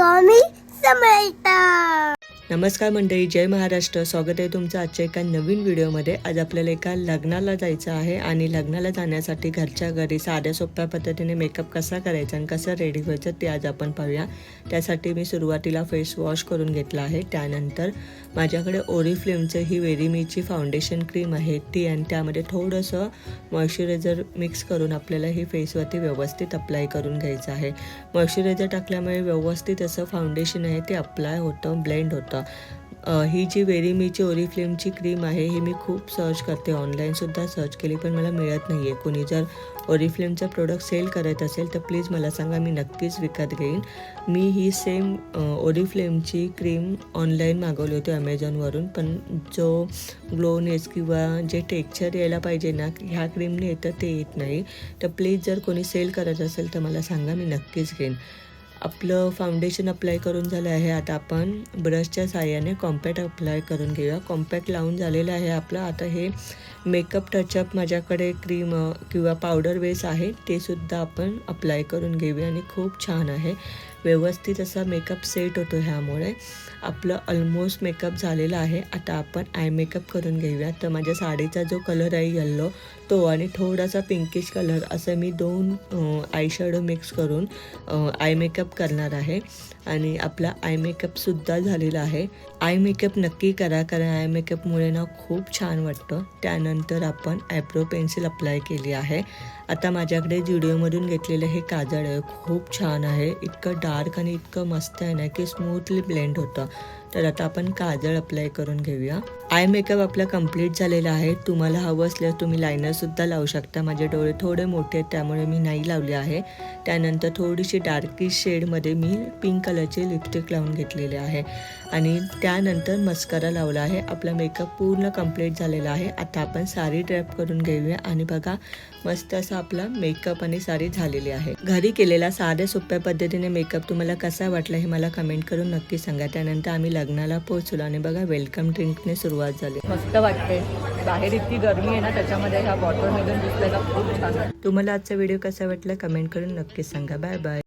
स्वामी समर्थ नमस्कार मंडळी जय महाराष्ट्र. स्वागत आहे तुमचं आजच्या एका नवीन व्हिडिओमध्ये. आज आपल्याला एका लग्नाला जायचं आहे आणि लग्नाला जाण्यासाठी घरच्या घरी साध्या सोप्या पद्धतीने मेकअप कसा करायचा आणि कसं रेडी व्हायचं ते आज आपण पाहूया. त्यासाठी मी सुरुवातीला फेस वॉश करून घेतला आहे. त्यानंतर माझ्याकडे ओरिफ्लेमचं ही वेरीमीची फाउंडेशन क्रीम आहे. ती आणि त्यामध्ये थोडंसं मॉइश्चरायझर मिक्स करून आपल्याला ही फेसवरती व्यवस्थित अप्लाय करून घ्यायचं आहे. मॉइश्चरायझर टाकल्यामुळे व्यवस्थित असं फाउंडेशन आहे ते अप्लाय होतं ब्लेंड होतं. ही जी वेरीमीची ओरिफ्लेमची क्रीम आहे ही मी खूप सर्च करते. ऑनलाईनसुद्धा सर्च केली पण मला मिळत नाही आहे कोणी जर ओरिफ्लेमचा प्रोडक्ट सेल करत असेल तर प्लीज मला सांगा मी नक्कीच विकत घेईन. मी ही सेम ओरिफ्लेमची क्रीम ऑनलाईन मागवली होती अमेझॉनवरून पण जो ग्लोनेस किंवा जे टेक्स्चर यायला पाहिजे ना ह्या क्रीमने येतं ते येत नाही. तर प्लीज जर कोणी सेल करत असेल तर मला सांगा मी नक्कीच घेईन. आपलं फाउंडेशन अप्लाय करून झालं आहे. आता आपण ब्रशच्या साह्याने कॉम्पॅक्ट अप्लाय करून घेऊया. कॉम्पॅक्ट लावून झालेलं आहे आपलं. आता हे मेकअप टचअप माझ्याकडे क्रीम किंवा पावडर बेस आहे. ते सुद्धा आपण अप्लाय करून घेऊया आणि खूप छान आहे. व्यवस्थित असा मेकअप सेट होतो ह्यामुळे. आपलं ऑलमोस्ट मेकअप झालेला आहे. आता आपण आय मेकअप करून घेऊया. तर माझ्या साडीचा जो कलर आहे यल्लो तो आणि थोडासा पिंकिश कलर असं मी दोन आय शॅडो मिक्स करून आय मेकअप करणार आहे. आणि आपला आय मेकअपसुद्धा झालेला आहे. आय मेकअप नक्की करा कारण आय मेकअपमुळे ना खूप छान वाटतं. त्यानंतर आपण आयब्रो पेन्सिल अप्लाय केली आहे. आता माझ्याकडे जुडिओमधून घेतलेलं हे काजळ आहे. खूप छान आहे. इतकं डार्क आणि इतकं मस्त आहे ना की स्मूथली ब्लेंड होतं. तर आता आपण काजळ अप्लाय करून घेऊया. आय मेकअप आपला कंप्लीट झालेला आहे. तुम्हाला हवं असल्यास तुम्ही लायनरसुद्धा लावू शकता. माझे डोळे थोडे मोठे आहेत त्यामुळे मी नाही लावले आहे. त्यानंतर थोडीशी डार्किश शेडमध्ये मी पिंक कलरचे लिपस्टिक लावून घेतलेले आहे. आणि त्यानंतर मस्कारा लावला आहे. आपला मेकअप पूर्ण कंप्लीट झालेला आहे. आता आपण साडी ड्रॅप करून घेऊया. आणि बघा मस्त असा आपला मेकअप आणि साडी झालेली आहे. घरी केलेला साध्या सोप्या पद्धतीने मेकअप तुम्हाला कसा वाटला हे मला कमेंट करून नक्की सांगा. त्यानंतर आम्ही लग्नाला पोहोचलो आणि बघा वेलकम ड्रिंकने सुरुवात झाली. मस्त वाटते बाहेर इतकी गरमी आहे ना त्याच्यामध्ये ह्या बॉटल मधून दिसलेला खूप छान. तुम्हाला आजचा व्हिडिओ कसा वाटला? कमेंट करून नक्की सांगा. Bye bye